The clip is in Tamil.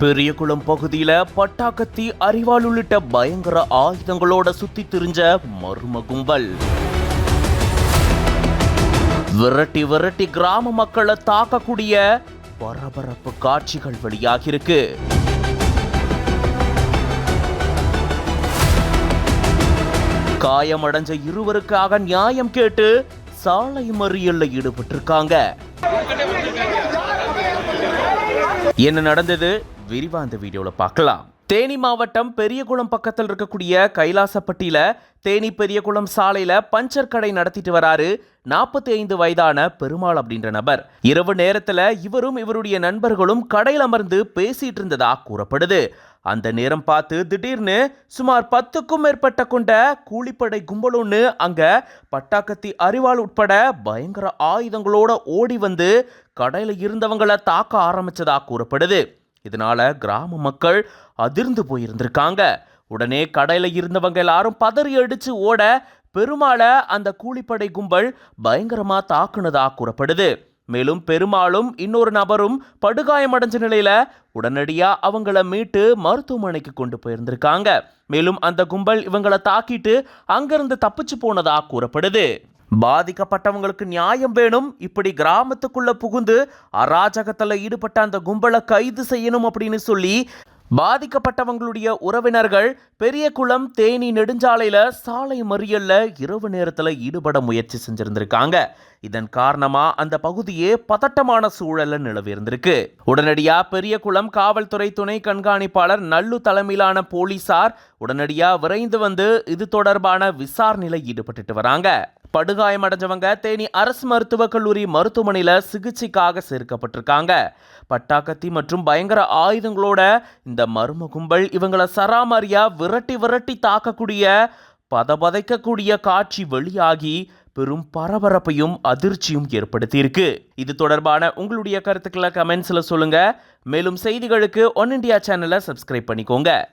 பெரியகுளம் பகுதியில பட்டாக்கத்தி அரிவாள் உள்ளிட்ட பயங்கர ஆயுதங்களோட சுத்தி திரிஞ்ச மர்ம கும்பல் விரட்டி விரட்டி கிராம மக்களை தாக்கக்கூடிய பரபரப்பு காட்சிகள் வெளியாகிருக்கு காயமடைஞ்ச இருவருக்காக நியாயம் கேட்டு சாலை மறியல்ல ஈடுபட்டிருக்காங்க. என்ன நடந்தது? விரிவாக இந்த வீடியோவில் பார்க்கலாம். தேனி மாவட்டம் பெரியகுளம் பக்கத்தில் இருக்கக்கூடிய கைலாசப்பட்டியில் தேனி பெரியகுளம் சாலையில் பஞ்சர் கடை நடத்திட்டு வராரு நாற்பத்தி ஐந்து வயதான பெருமாள் அப்படின்ற நபர். இரவு நேரத்தில் இவரும் இவருடைய நண்பர்களும் கடையில் அமர்ந்து பேசிட்டு இருந்ததா கூறப்படுது. அந்த நேரம் பார்த்து திடீர்னு சுமார் பத்துக்கும் மேற்பட்ட கொண்ட கூலிப்படை கும்பல் ஒன்று அங்க பட்டாக்கத்தி அரிவாள் உட்பட பயங்கர ஆயுதங்களோட ஓடி வந்து கடையில் இருந்தவங்களை தாக்க ஆரம்பிச்சதா கூறப்படுது. இதனால கிராம மக்கள் அதிர்ந்து போயிருந்திருக்காங்க. உடனே கடையில் இருந்தவங்க எல்லாரும் பதறி அடிச்சு ஓட பெருமாளை அந்த கூலிப்படை கும்பல் பயங்கரமாக தாக்குனதா கூறப்படுது. மேலும் பெருமாளும் இன்னொரு நபரும் படுகாயமடைஞ்ச நிலையில உடனடியாக அவங்கள மீட்டு மருத்துவமனைக்கு கொண்டு போயிருந்திருக்காங்க. மேலும் அந்த கும்பல் இவங்களை தாக்கிட்டு அங்கிருந்து தப்பிச்சு போனதா கூறப்படுது. பாதிக்கப்பட்டவங்களுக்கு நியாயம் வேணும். இப்படி கிராமத்துக்குள்ள புகுந்து அராஜகத்தில் ஈடுபட்ட அந்த கும்பலை கைது செய்யணும் அப்படின்னு சொல்லி பாதிக்கப்பட்டவங்களுடைய உறவினர்கள் பெரியகுளம் தேனி நெடுஞ்சாலையில் சாலை மறியலில் இரவு நேரத்தில் ஈடுபட முயற்சி செஞ்சிருந்திருக்காங்க. இதன் காரணமாக அந்த பகுதியே பதட்டமான சூழலில் நிலவி இருந்திருக்கு உடனடியா பெரியகுளம் காவல்துறை துணை கண்காணிப்பாளர் நல்லு தலைமையிலான போலீசார் உடனடியாக விரைந்து வந்து இது தொடர்பான விசாரணையில் ஈடுபட்டுட்டு வராங்க. படுகாயமடைஞ்சவங்க தேனி அரசு மருத்துவக் கல்லூரி மருத்துவமனையில் சிகிச்சைக்காக சேர்க்கப்பட்டிருக்காங்க. பட்டாக்கத்தி மற்றும் பயங்கர ஆயுதங்களோட இந்த மர்ம கும்பல் இவங்களை சராமரியா விரட்டி விரட்டி தாக்கக்கூடிய பதபதைக்கக்கூடிய காட்சி வெளியாகி பெரும் பரபரப்பையும் அதிர்ச்சியும் ஏற்படுத்தியிருக்கு. இது தொடர்பான உங்களுடைய கருத்துக்களை கமெண்ட்ஸில் சொல்லுங்க. மேலும் செய்திகளுக்கு ஒன் இண்டியா சேனலை சப்ஸ்கிரைப் பண்ணிக்கோங்க.